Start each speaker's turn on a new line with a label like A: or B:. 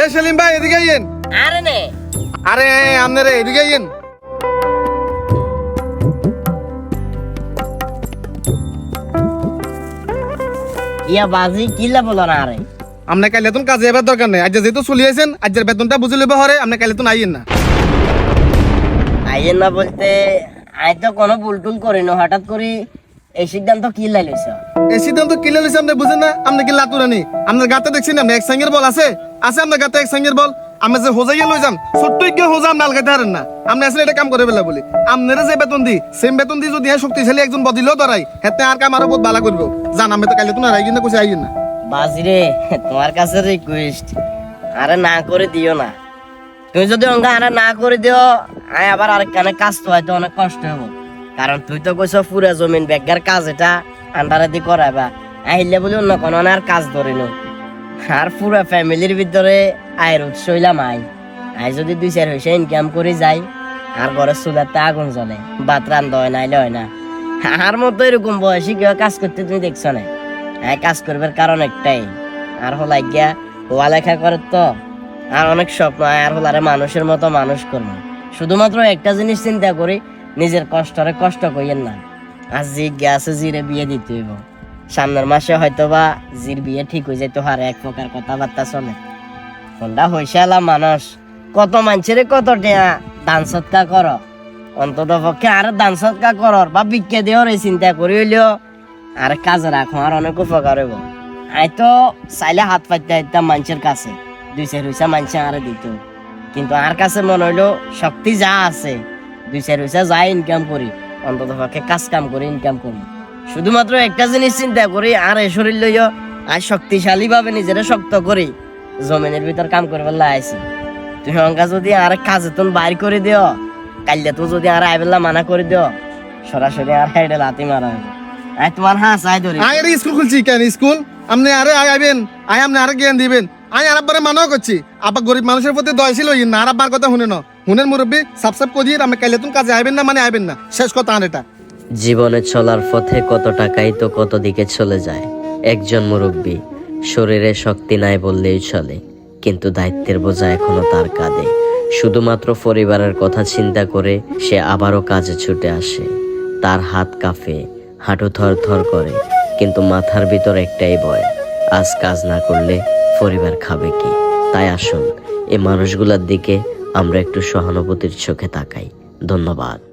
A: এ সেলিম ভাই এদিকে আইয়েন।
B: আরে নে।
A: আরে আপনারা এদিকে আইয়েন।
B: ইয়া বাজি কিলা বলো না আরে?
A: আপনি কাইলে তো কাজে এবার দরকার নেই। আজ যেহেতু চলে আছেন আজের বেতনটা বুঝে লইবে হরে আপনি কাইলে তো আইয়েন না।
B: আইয়েন না বলতে আই তো কোনো ভুল টুল করি না হঠাৎ করে এই সিদ্ধান্ত কি লাইলিস
A: এই সিদ্ধান্ত কিলে আপনি বুঝেন না? আপনি কি লাতুরানি আপনার গাতে দেখছেন আপনি এক সাঙ্গের বল আছে? আছে আপনার গাতে এক সাঙ্গের বল? আমি যে হোজাইয়া লই যাম, ছোট্ট গিয়ে হোজা আলগাইতে হারেন না। আপনি আসলে এটা কাম করে বেলা বলি। আপনারা যে বেতন দি সেম বেতন দি যদি শক্তিশালী একজন বদিলেও ধরাই, হেতে আর কাম আরও বহুত বালা করব। জান, আমি তো কাইলে তো না রাইগিন না না।
B: বাজি রে তোমার কাছে রিকোয়েস্ট আরে না করে দিও না। তুমি যদি অঙ্কা আরে না করে দিও, আয় আবার আরেক কাজ তো হয়তো অনেক কষ্ট হব। কারণ তুই তো কইছ পুরা জমিন ব্যাগার কাজ এটা। আন্ডারে দি করাবা আইলে বলি অন্য কোনো আর কাজ ধরে নো। আর পুরা ফ্যামিলির ভিতরে আয়ের উৎস হইলাম আই। আই যদি দুই চার হইসে ইনকাম করে যাই, আর ঘরের চুলাতে আগুন জ্বলে। ভাত রান্ধ হয় নাইলে হয় না। আর মতো এরকম বয়সী কেউ কাজ করতে তুমি দেখছ না। হ্যাঁ কাজ করবার কারণ একটাই। আর হল গিয়া লেখা করে তো। আর অনেক স্বপ্ন আর হল আরে মানুষের মতো মানুষ করব। শুধুমাত্র একটা জিনিস চিন্তা করি, নিজের কষ্টরে কষ্ট কইয়েন না। আর জিরে বিয়ে দিতে হইব। সামনের মাসে হয়তো বা জির বিয়ে ঠিক হয়ে যাইতে, হারে এক প্রকার কথাবার্তা চলে। কোনটা হইছে আলা মানুষ, কত মানুষের কত টেয়া, দান সৎকা কর। অন্তত পক্ষে আর দান সৎকা করর বা বিজ্ঞা দেওয়ার এই চিন্তা করি হইলেও আর কাজে রাখো, আর অনেক উপকার হইব। আই তো চাইলে হাত পাইতে আইতাম মানুষের কাছে, দুই চার পয়সা মানুষে আরে দিত। কিন্তু আর কাছে মনে হইল, শক্তি যা আছে, দুই চার পয়সা যা ইনকাম করি। অন্তত পক্ষে কাজ কাম করে ইনকাম করি। শুধুমাত্র একটা জিনিস চিন্তা করি, আর এই শরীর লইও আর শক্তিশালী ভাবে নিজেরা শক্ত করি। জমিনের ভিতর কাম করবার লাগাইছি তুমি অঙ্কা যদি আর কাজে তুমি বাইর করে দিও কাল্লে তো যদি আর আইবেলা মানা করে দিও, সরাসরি আর হেডে লাতি মারা হবে আই তোমার হ্যাঁ চাই ধরি।
A: আরে স্কুল খুলছি কেন? স্কুল? আপনি আরে আইবেন, আয় আপনি আরে জ্ঞান দিবেন। আয় আর আব্বারে মানাও করছি। আব্বা গরিব মানুষের প্রতি দয়শীল হই। না আর আব্বার কথা শুনে না হুনের মুরব্বী, সাবসাব করিয়ে আমি কাইলে তুমি কাজে আইবেন না মানে আইবেন না। শেষ কথা আর এটা।
C: জীবনে চলার পথে কত টাকাই তো কত দিকে চলে যায়। একজন মুরব্বী, শরীরে শক্তি নাই বললেই চলে, কিন্তু দায়িত্বের বোঝা এখনও তার কাঁধে। শুধুমাত্র পরিবারের কথা চিন্তা করে সে আবারও কাজে ছুটে আসে। তার হাত কাঁপে, হাঁটু থর থর করে, কিন্তু মাথার ভিতর একটাই ভয়, আজ কাজ না করলে পরিবার খাবে কি? তাই আসুন এই মানুষগুলোর দিকে আমরা একটু সহানুভূতির চোখে তাকাই। ধন্যবাদ।